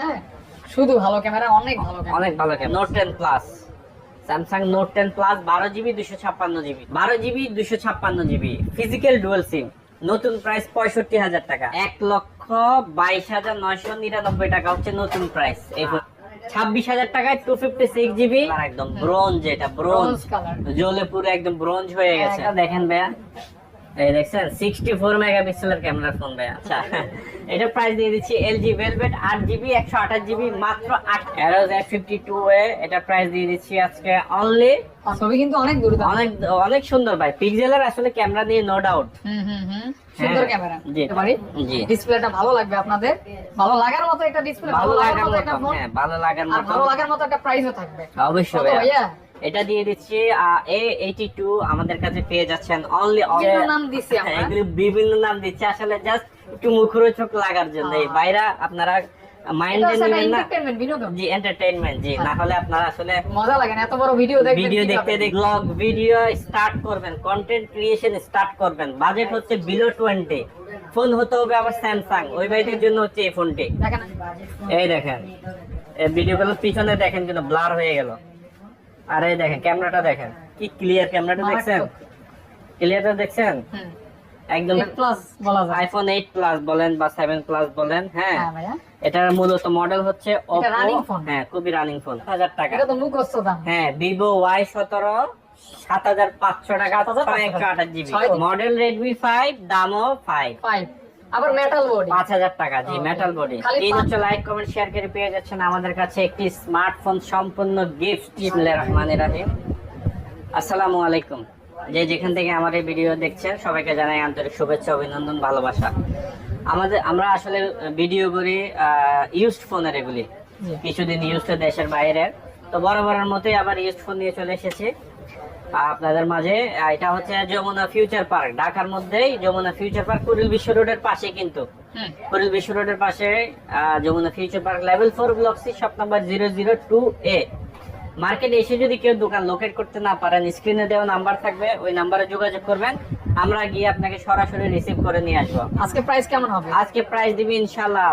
হ্যাঁ শুধু ভালো ক্যামেরা অনেক ভালো অনেক ভালো camera. Note ten plus Samsung note ten plus বারো জিবি দুশো ছাপ্পান্ন জিবি। বারো জিবি দুশো ছাপ্পান্ন জিবি। ফিজিক্যাল ডুয়েল সিম নতুন প্রাইস পঁয়ষট্টি হাজার টাকা। এক লক্ষ বাইশ হাজার নয়শো নিরানব্বই টাকা হচ্ছে নতুন প্রাইস এই ছাব্বিশ হাজার টাকায় টু ফিফটি সিক্স জিবি একদম ব্রোঞ্জ এটা ব্রোঞ্জ। জ্বলে পুরো একদম ব্রোঞ্জ হয়ে গেছে। দেখেন ভাইয়া। এই দেখছেন সিক্সটি ফোর মেগাপিক্সেলের ক্যামেরা ফোন ভাইয়া। আচ্ছা এটা প্রাইস দিয়ে দিচ্ছি এলজি ভেলভেট আট জিবি একশো আঠাশ জিবি মাত্র আট Arrows F fifty two A এটা প্রাইস দিয়ে দিচ্ছি আজকে অনলি ছবি কিন্তু অনেক দুর্দান্ত অনেক অনেক সুন্দর ভাই। পিক্সেলের আসলে ক্যামেরা দিয়ে নো ডাউট হুম হুম হুম। সুন্দর হ্যাঁ, ক্যামেরা জি। ডিসপ্লেটা ভালো লাগবে আপনাদের। ভালো লাগার মতো একটা ডিসপ্লে ভালো লাগার মতো একটা ফোন হ্যাঁ ভালো লাগার মতো ভালো লাগার মতো একটা প্রাইসও থাকবে। অবশ্যই ভাইয়া? এটা দিয়ে দিচ্ছি এ এইটি টু আমাদের কাছে পেয়ে যাচ্ছেন অনলি নাম দিছি আমরা। এগুলি বিভিন্ন নাম দিচ্ছে। আসলে জাস্ট একটু মুখরোচক লাগার জন্য এই বাইরা আপনারা মাইন্ডে এটা হচ্ছে একটা নেবেন না। জি এন্টারটেইনমেন্ট জি না হলে আপনারা আসলে মজা লাগে না এত বড় ভিডিও দেখবেন ভিডিও দেখতে কীভাবে? ব্লগ ভিডিও স্টার্ট করবেন কন্টেন্ট ক্রিয়েশন স্টার্ট করবেন। বাজেট হচ্ছে বিলো টোয়েন্টি ফোন হতে হবে আবার স্যামসাং ওই ভাইদের জন্য হচ্ছে এই ফোনটি এই দেখেন। এই ভিডিওগুলো পিছনে দেখেন কিন্তু ব্লার হয়ে গেল। আর এই দেখেন ক্যামেরাটা দেখেন। কি ক্লিয়ার ক্যামেরাটা দেখছেন? ক্লিয়ারটা দেখছেন? একদম প্লাস বলা যায়। আইফোন এইট প্লাস বলেন বা সেভেন প্লাস বলেন হ্যাঁ? হ্যাঁ এটার মূলত মডেল হচ্ছে Oppo হ্যাঁ খুবই রানিং ফোন হাজার টাকা। এটা তো মুখস্থ দাম। হ্যাঁ সাত হাজার পাঁচশো টাকা ছয় একশো আঠাশ জিবি মডেল রেডমি ফাইভ দামও ফাইভ ফাইভ আবার মেটাল বডি পাঁচ হাজার টাকা জি মেটাল বডি পাঁচ- হচ্ছে লাইক কমেন্ট শেয়ার করে পেয়ে যাচ্ছেন আমাদের কাছে একটি স্মার্টফোন সম্পূর্ণ গিফট বিসমিল্লাহির রহমানির রহিম আসসালামু আলাইকুম। যে যেখান থেকে আমার এই ভিডিও দেখছেন সবাইকে জানাই আন্তরিক শুভেচ্ছা অভিনন্দন ভালোবাসা। আমাদের আমরা আসলে ভিডিও করি ইউজড ফোনের এগুলি। কিছুদিন ইউজ দেশের বাইরের তো বরাবরের মতোই আবার ইউজ ফোন নিয়ে চলে এসেছি। আপনাদের মাঝে এটা হচ্ছে যমুনা ফিউচার পার্ক ঢাকার মধ্যেই যমুনা ফিউচার পার্ক কুড়িল বিশ্ব রোডের পাশে কিন্তু। কুড়িল বিশ্ব রোডের পাশে Jamuna Future Park level four block C shop number zero zero two A মার্কেটে এসে যদি কেউ দোকান লোকেট করতে না পারেন স্ক্রিনে দেওয়া নাম্বার থাকবে ওই নাম্বারে যোগাযোগ করবেন। আমরা গিয়ে আপনাকে সরাসরি রিসিভ করে নিয়ে আসব। আজকে প্রাইস কেমন হবে? আজকে প্রাইস দিবি ইনশাল্লাহ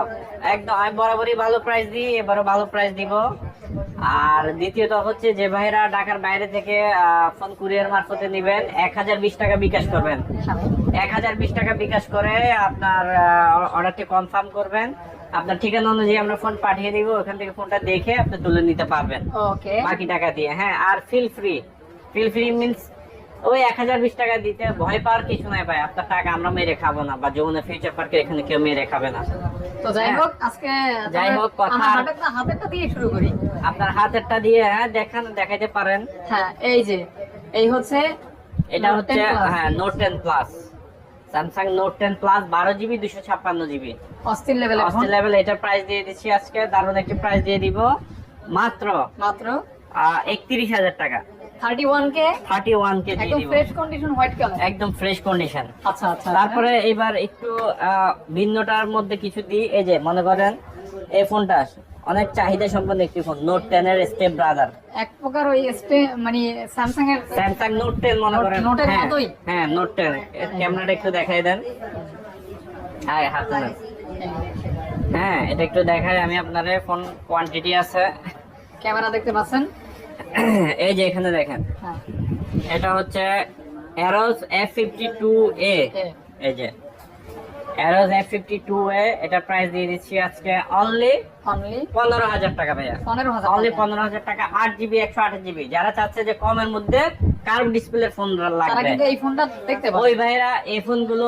একদম আমি বরাবরই ভালো প্রাইস দিই এবারও ভালো প্রাইস দিব। আর দ্বিতীয়ত হচ্ছে যে ভাইরা ঢাকার বাইরে থেকে ফোন কুরিয়ার মারফতে নেবেন এক হাজার বিশ টাকা বিকাশ করবেন। এক হাজার বিশ টাকা বিকাশ করে আপনার অর্ডারটি কনফার্ম করবেন। আপনার ঠিকানা অনুযায়ী আমরা ফোন পাঠিয়ে দিব ওখান থেকে ফোনটা দেখে আপনি তুলে নিতে পারবেন। বাকি টাকা দিয়ে হ্যাঁ আর feel free feel free means ওই এক হাজার বিশ টাকা দিতে ভয় পাওয়ার কিছু নাই ভাই আপনার টাকা আমরা মেরে খাব না বা যমুনা ফিউচার পার্কে এখানে কেউ মেরে খাবে না। তো যাই হোক আজকে হ্যাঁ। যাই হোক, কথা- হাতেরটা হাতেরটা দিয়ে শুরু করি। আপনার হাতেরটা দিয়ে হ্যাঁ দেখান দেখাইতে পারেন। হ্যাঁ এই যে এই হচ্ছে এটা হচ্ছে হ্যাঁ note ten plus Samsung note ten plus বারো জিবি দুশো ছাপ্পান্ন জিবি অস্থির ফোন লেভেল এটা প্রাইস দিয়ে দিচ্ছি আজকে দারুণ একটি প্রাইস দিয়ে দিব। মাত্র মাত্র একত্রিশ হাজার টাকা। Thirty one K? Thirty one K দিয়ে একদম ফ্রেশ কন্ডিশন হোয়াইট কালার একদম ফ্রেশ কন্ডিশন আচ্ছা আচ্ছা তারপরে এবার একটু ভিন্নটার মধ্যে কিছু দিই। এই যে মনে করেন এই ফোনটা অনেক চাহিদা সম্পন্ন একটি ফোন নোট টেন এর স্টেপ ব্রাদার এক প্রকার ওই মানে স্যামসাং এর স্যামসাং নোট টেন মনে করেন। এর হ্যাঁ, মতোই? হ্যাঁ নোট টেন ক্যামেরাটা একটু দেখাই দেন। হ্যাঁ হাতে। হ্যাঁ এটা একটু দেখাই আমি আপনার ফোন কোয়ান্টিটি আছে। ক্যামেরা দেখতে পাচ্ছেন? এই যে এখানে দেখেন। হ্যাঁ। এটা হচ্ছে Arrows F fifty two A. এই যে। Arrows F fifty two A এটা প্রাইস দিয়ে দিচ্ছি আজকে অনলি অনলি পনেরো হাজার টাকা ভাইয়া। পনেরো হাজার অনলি পনেরো হাজার টাকা আট জিবি একশো আঠাশ জিবি যারা চাচ্ছে যে কমের মধ্যে কার্ভ ডিসপ্লে ফোন লাগবে। এই ফোনটা দেখতে ওই ভাইরা এই ফোনগুলো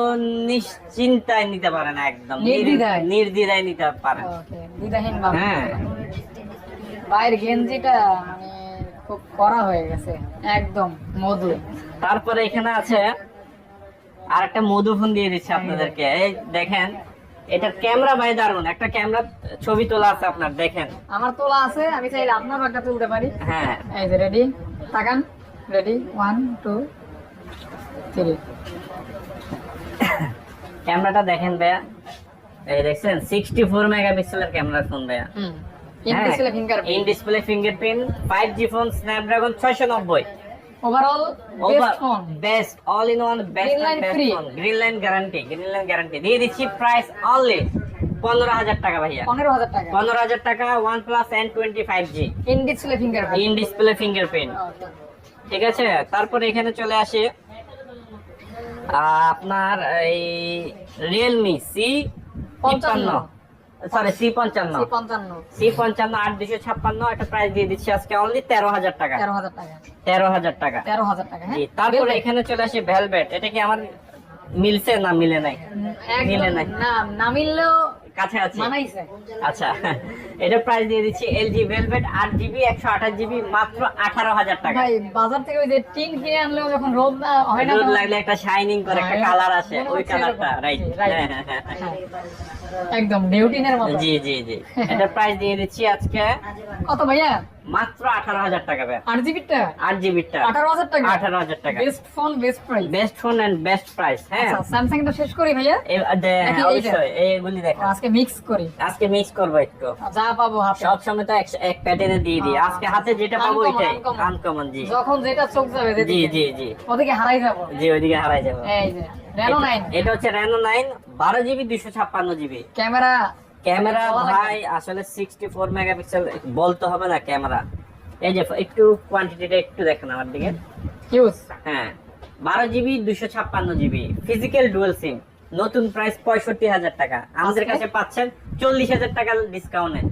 নিশ্চিন্তায় নিতে পারে না একদম। নির্দ্বিধায়। নির্দ্বিধায় নিতে পারে। হ্যাঁ। বাইরের গেঞ্জিটা মানে খুব করা হয়ে গেছে। একদম মধু। তারপরে এখানে আছে আর একটা মধু ফোন দিয়ে দিচ্ছে আপনাদেরকে। এই দেখেন এটার ক্যামেরা ভাই দারুণ একটা ক্যামেরা ছবি তোলা আছে আপনার দেখেন। আমার তোলা আছে আমি চাইলে আপনারও একটা তুলতে পারি। হ্যাঁ। এই যে রেডি তাকান। রেডি ওয়ান টু থ্রি ক্যামেরাটা দেখেন ভাইয়া। এই দেখছেন সিক্সটি ফোর মেগাপিক্সেলের ক্যামেরা ফোন ভাইয়া। হুম। In display fingerprint five G phone Snapdragon ছয়শো নব্বই overall best phone best all in one best. Green line guarantee green line guarantee দিয়ে দিচ্ছি প্রাইস অনলি পনেরো হাজার টাকা ভাইয়া। পনেরো হাজার টাকা। পনেরো হাজার টাকা OnePlus N twenty five G in display finger in display fingerprint ঠিক আছে? তারপরে এখানে চলে আসে। আপনার এই রিয়েলমি সি পঞ্চান্ন। সরি সি পঞ্চান্ন। সি পঞ্চান্ন। আট দুশো ছাপ্পান্ন একটা প্রাইস দিয়ে দিচ্ছি আজকে অনলি তেরো হাজার টাকা। তেরো হাজার টাকা। তেরো হাজার টাকা। তেরো হাজার টাকা হ্যাঁ। তারপরে এখানে চলে আসে ভেলভেট এটা কি আমার মিলছে না মিলে নাই? মিলে নাই। না মিললেও কাছে আছে। আচ্ছা এটা প্রাইস দিয়ে দিচ্ছি এলজি ভেলভেট আট জিবি একশো আঠাশ জিবি মাত্র আঠারো হাজার টাকা। বাজার থেকে ওই যে টিন কিনে আনলেও যখন রোদ হয় না রোদ লাগলে একটা শাইনিং করে একটা হ্যাঁ, কালার আসে ওই কালারটা রাইট. হ্যাঁ। একদম নিউটিনের মতো। জি জি জি। এটা প্রাইস দিয়ে দিচ্ছি আজকে কত ভাইয়া? মাত্র আঠারো হাজার টাকা ভাই আট জিবিটা আট জিবিটা আঠারো হাজার টাকা? আঠারো হাজার টাকা। Best phone best price best phone and best price হ্যাঁ। স্যামসাং টা শেষ করি ভাইয়া? অবশ্যই এইগুলি দেখো আজকে মিক্স করি। আজকে মিক্স করব একটু। যা পাবো হাতে। সব সময় তো এক- প্যাটার্নে দিয়ে দিই। আজকে হাতে যেটা পাবো uncommon। আনকমন জি। যখন যেটা চোখ যাবে জি জি জি। ওদিকে হারাই যাব। জি ওইদিকে হারাই যাব। এই যে। এটা- নাইন এটা হচ্ছে রেনো নাইন বারো জিবি দুশো ছাপ্পান্ন জিবি ক্যামেরা ক্যামেরা ভাই আসলে সিক্সটি ফোর মেগাপিক্সেল বলতে হবে না ক্যামেরা। এই যে একটু কোয়ান্টিটিটা একটু দেখেন আমার দিকে। হিউজ হ্যাঁ বারো জিবি দুশো ছাপ্পান্ন জিবি ফিজিক্যাল ডুয়েল সিম নতুন প্রাইস পঁয়ষট্টি হাজার টাকা। আমাদের কাছে পাচ্ছেন চল্লিশ হাজার টাকা ডিসকাউন্টে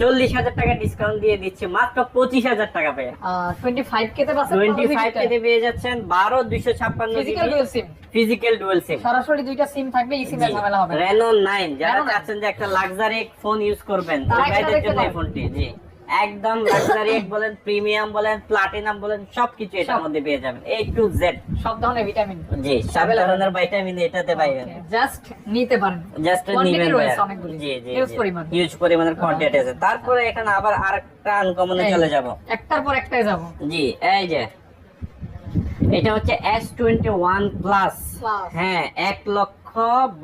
চল্লিশ হাজার টাকা ডিসকাউন্ট দিয়ে দিচ্ছে মাত্র পঁচিশ হাজার টাকা পেয়ে। টোয়েন্টি ফাইভ কেতে টোয়েন্টি ফাইভ কেতে পেয়ে যাচ্ছেন বারো দুইশো ছাপ্পান্ন physical dual SIM physical dual SIM সরাসরি দুইটা সিম থাকবে এই সিমে ঝামেলা হবে রেনো নাইন যারা চাচ্ছেন যে একটা লাক্সারি ফোন ইউজ করবেন দেখতে জন্য এই ফোনটি জি। একদম লাক্সারি বলেন প্রিমিয়াম বলেন প্লাটিনাম বলেন সবকিছু এটার মধ্যে পেয়ে যাবেন। এ টু জেড সব ধরনের ভিটামিন জি সব ধরনের ভাইটামিন এটাতে পাইবেন জাস্ট নিতে পারেন। জাস্ট নিবেন জি জি Huge পরিমাণ। হিউজ পরিমাণের কোয়ান্টিটি আছে। তারপরে এখানে আবার আরেকটা আনকমনে চলে যাব। একটার পর একটাই যাব। জি এই যে। এটা হচ্ছে এস টোয়েন্টি ওয়ান প্লাস হ্যাঁ এক লক্ষ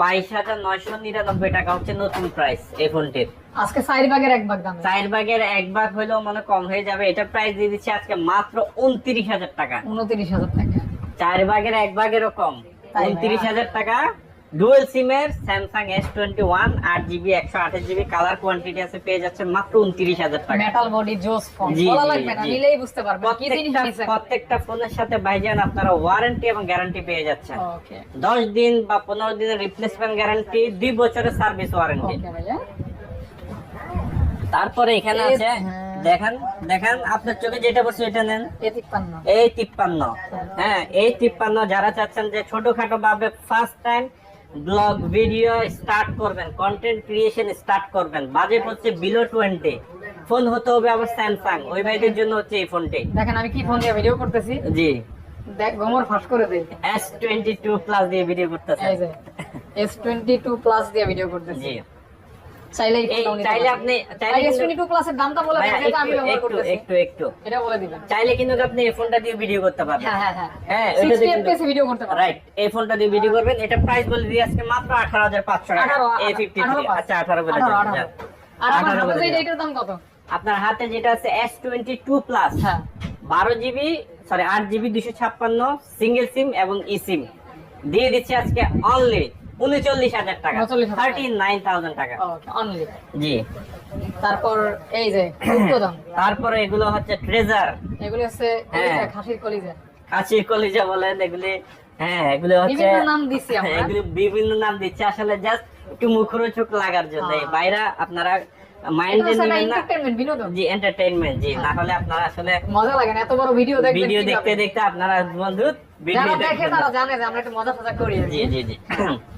বাইশ হাজার নয়শো নিরানব্বই টাকা হচ্ছে নতুন প্রাইস এই ফোনটির আজকে চার ভাগের এক ভাগ দাম চার ভাগের এক ভাগ হলেও মানে কম হয়ে যাবে। এটা প্রাইস দিয়ে দিচ্ছে আজকে মাত্র উনত্রিশ হাজার টাকা। উনত্রিশ হাজার টাকা। চার ভাগের এক ভাগেরও কম। উনত্রিশ হাজার টাকা। ডুয়েল সিমের স্যামসাং এস টোয়েন্টি ওয়ান আট জিবি একশো আঠাশ জিবি কালার কোয়ান্টিটি আছে পেয়ে যাচ্ছে মাত্র উনত্রিশ হাজার টাকা। মেটাল বডি জোস ফোন জি, বলা লাগবে না নিলেই বুঝতে পারবেন কি জিনিস প্রত্যেকটা প্রত্যেকটা ফোনের সাথে ভাইজান আপনারা ওয়ারেন্টি এবং গ্যারান্টি পেয়ে যাচ্ছেন। দশ দিন বা পনেরো দিনের রিপ্লেসমেন্ট গ্যারান্টি দুই বছরের সার্ভিস ওয়ারেন্টি তারপরে এখানে আছে হ্যাঁ। দেখেন দেখেন আপনার চোখে যেটা বসে এটা নেন। এই তিপ্পান্ন। হ্যাঁ এই তিপ্পান্ন যারা চাচ্ছেন যে ছোটখাটো ভাবে first time vlog video start করবেন কন্টেন্ট ক্রিয়েশন স্টার্ট করবেন বাজেট হচ্ছে বিলো টোয়েন্টি ফোন হতে হবে আবার স্যামসাং ওই ভাইদের জন্য হচ্ছে এই ফোনটি দেখেন আমি কি ফোন দিয়ে ভিডিও করতেছি? জি। দেখ গোমর ফাঁস করে টোয়েন্টি টু প্লাস দিয়ে ভিডিও করতেছে এই যে এস টোয়েন্টি টু প্লাস দিয়ে ভিডিও করতেছি। জি। চাইলে চাইলে আপনি চাইলে প্লাসের দামটা বলে আমি একটু একটু একটু এটা বলে দিবেন। চাইলে কিন্তু আপনি এই ফোনটা দিয়ে ভিডিও করতে পারবেন। হ্যাঁ হ্যাঁ হ্যাঁ। কিন্তু এফপিএস ভিডিও করতে পারবেন। রাইট এই ফোনটা দিয়ে ভিডিও করবেন। এটা প্রাইস বলে দিই আজকে মাত্র আঠারো হাজার পাঁচশো টাকা। আচ্ছা আঠারো বলে আঠারো, দিন, আর আমার হাতে এটার দাম কত? আপনার হাতে যেটা আছে এস টোয়েন্টি টু প্লাস হ্যাঁ। বারো জিবি সরি আট জিবি দুশো ছাপ্পান্ন সিঙ্গেল সিম এবং ই সিম দিয়ে দিচ্ছে আজকে অনলি উনচল্লিশ হাজার টাকা। থার্টি নাইন থাউজেন্ড টাকা। জি। তারপর এই যে তারপরে এগুলো হচ্ছে ট্রেজার এগুলি হচ্ছে হ্যাঁ। কলিজা, খাসির কলিজা বলেন এগুলি হ্যাঁ এগুলো হচ্ছে নাম দিছি আমরা। এগুলি বিভিন্ন নাম দিচ্ছে। আসলে জাস্ট একটু মুখরোচক লাগার জন্য। হ্যাঁ। বাইরা আপনারা এটা মাইন্ডে হচ্ছে একটা নেবেন না। entertainment, বিনোদন। জি এন্টারটেইনমেন্ট জি। না হলে আপনারা আসলে মজা লাগে না এত বড় ভিডিও দেখবেন ভিডিও দেখতে দেখতে আপনারা বন্ধু ভিডিও দেখে তারা জানে যে আমরা একটু মজা ফজা করি জি জি জি।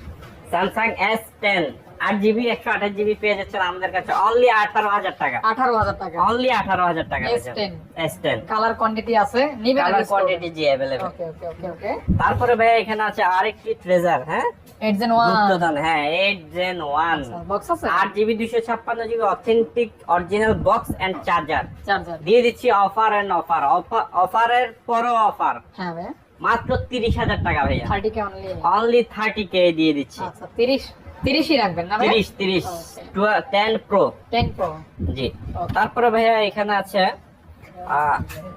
স্যামসাং এস টেন আট জিবি একশো আঠাশ জিবি পেয়ে যাচ্ছেন আমাদের কাছে অনলি আঠারো হাজার টাকা। আঠারো হাজার টাকা। অনলি আঠারো হাজার টাকা S10 S ten colour quantity আছে কালার কোয়ান্টিটি জি অ্যাভেলেবল তারপরে ভাই এখানে আছে আরেকটি ট্রেজার হ্যাঁ? এইট জেন ওয়ান গুপ্তধন হ্যাঁ এইট জেন ওয়ান বক্স আছে? আট জিবি দুশো ছাপ্পান্ন GB authentic original box and charger charger দিয়ে দিচ্ছি অফার এন্ড অফার অফারের পরও অফার হ্যাঁ ভাই মাত্র তিরিশ হাজার টাকা ভাইয়া। Thirty K only only thirty K দিয়ে দিচ্ছি। আচ্ছা তিরিশ তিরিশই রাখবেন না তিরিশ তিরিশ টেন প্রো টেন প্রো জি। তারপরে ভাইয়া এখানে আছে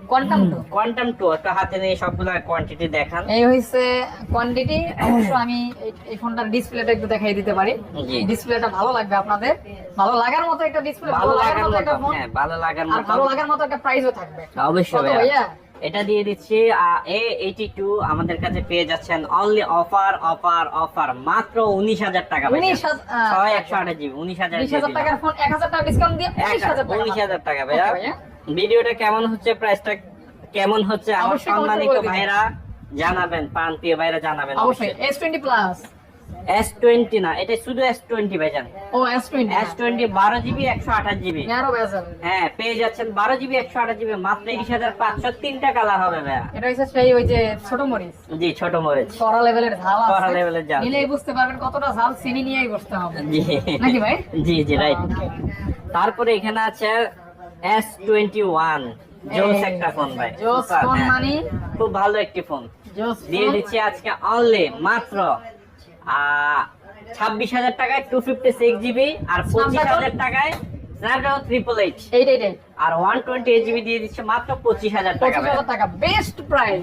কোয়ান্টাম টু কোয়ান্টাম টু একটা হাতে নিয়ে সবগুলা কোয়ান্টিটি দেখান। এই হইছে কোয়ান্টিটি অবশ্য আমি এই- ফোনটার ডিসপ্লেটা একটু দেখাই দিতে পারি। ডিসপ্লেটা ভালো লাগবে আপনাদের। ভালো লাগার মতো একটা ডিসপ্লে ভালো লাগার মতো একটা ফোন হ্যাঁ ভালো লাগার মতো। ভালো লাগার মতো একটা প্রাইসও থাকবে। অবশ্যই ভাইয়া। এটা দিয়ে দিচ্ছি এ এইটি টু আমাদের কাছে পেয়ে যাচ্ছেন অনলি অফার অফার অফার মাত্র উনিশ হাজার টাকা। উনিশ ছয় একশো আঠাশ জিবি উনিশ হাজার টাকার ফোন এক হাজার টাকা ডিসকাউন্ট দিয়ে উনিশ হাজার টাকা। উনিশ হাজার টাকা ভাইয়া। ভিডিওটা কেমন হচ্ছে প্রাইসটা কেমন হচ্ছে আমার সম্মানিত ভাইরা জানাবেন পান প্রিয় ভাইরা জানাবেন অবশ্যই S twenty plus S twenty না এটা শুধু এস টোয়েন্টি ভাইজান ও এস টোয়েন্টি এস টোয়েন্টি বারো জিবি একশো আঠাশ জিবি। ন্যারো বেজেল হ্যাঁ পেয়ে যাচ্ছেন বারো জিবি একশো আঠাশ জিবি মাত্র তিরিশ হাজার পাঁচশো তিনটা কালার হবে ভাইয়া। এটা হচ্ছে সেই ওই যে ছোট মরিচ। জি ছোট মরিচ। কড়া লেভেলের ঝাল কড়া এর ঝাল। নিলেই বুঝতে পারবেন কতটা ঝাল চিনি নিয়েই বসতে হবে। জি। নাকি ভাই? জি জি রাইট তারপরে এখানে আছে এস টোয়েন্টি ওয়ান জোস একটা ফোন ভাই। জোস ফোন। মানে। খুব ভালো একটি ফোন। জোস দিয়ে। দিচ্ছি আজকে অনলি মাত্র ছাব্বিশ হাজার টাকায় টু ফিফটি সিক্স জিবি আর পঁচিশ হাজার টাকায় Snapdragon triple eight eight eight eight আর ওয়ান টোয়েন্টি এইট জিবি দিয়ে দিচ্ছে মাত্র পঁচিশ হাজার টাকা টাকা। Best price